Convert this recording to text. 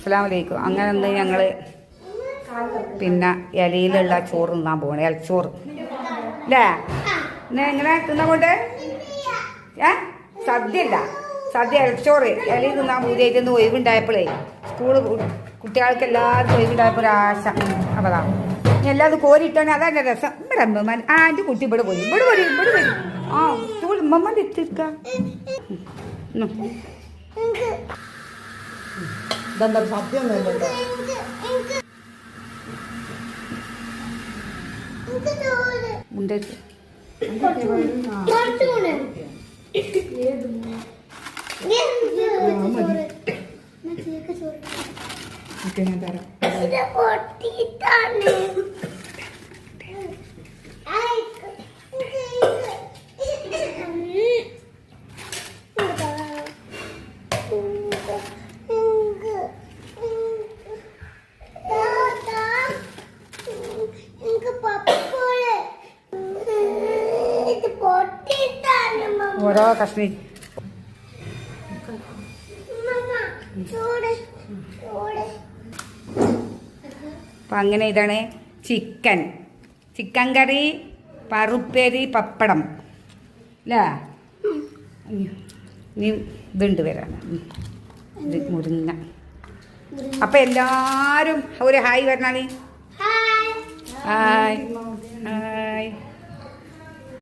അസ്സലാമു അലൈക്കും അങ്ങനെ ഒന്ന് ഞങ്ങൾ പിന്നെ ഇലയിലുള്ള ചോറ് തിന്നാൻ പോകണേ ഇലച്ചോറ്. അല്ലേ പിന്നെ എങ്ങനെ തിന്നാൻ കൊണ്ട് ഏ? സദ്യ അല്ല സദ്യ ഇലച്ചോറ്. ഇലയിൽ തിന്നാൻ പൂതിയായിട്ട് ഒന്ന് ഒഴിവുണ്ടായപ്പോഴേ സ്കൂൾ കുട്ടികൾക്ക് എല്ലാവർക്കും ഒഴിവുണ്ടായപ്പോൾ ഒരാശ. അപ്പതാ. എല്ലാതും കോരിയിട്ടാണ് അതന്നെ രസം. ഇവിടെ അമ്മമാൻ ആ എന്റെ കുട്ടി ഇവിടെ പോയി. ഇവിടെ പോയി ഇവിടെ പോയി. ആ സ്കൂൾ ഉമ്മമ്മന്റെ എത്തിക്ക ഇതെന്താ സത്യം വേണ്ടല്ലോ ഉണ്ട് ഓക്കെ ഞാൻ തരാം. ഓരോ കഷ്ണി. അപ്പം അങ്ങനെ ഇതാണ് ചിക്കൻ. ചിക്കൻ കറി പറുപ്പേരി പപ്പടം. അല്ലേ ഇനി ഇതുണ്ട് വരാൻ. ഇത് മുരിങ്ങ. അപ്പം എല്ലാവരും ഒരു ഹായ് പറഞ്ഞാൽ ഹായ് ഹായ്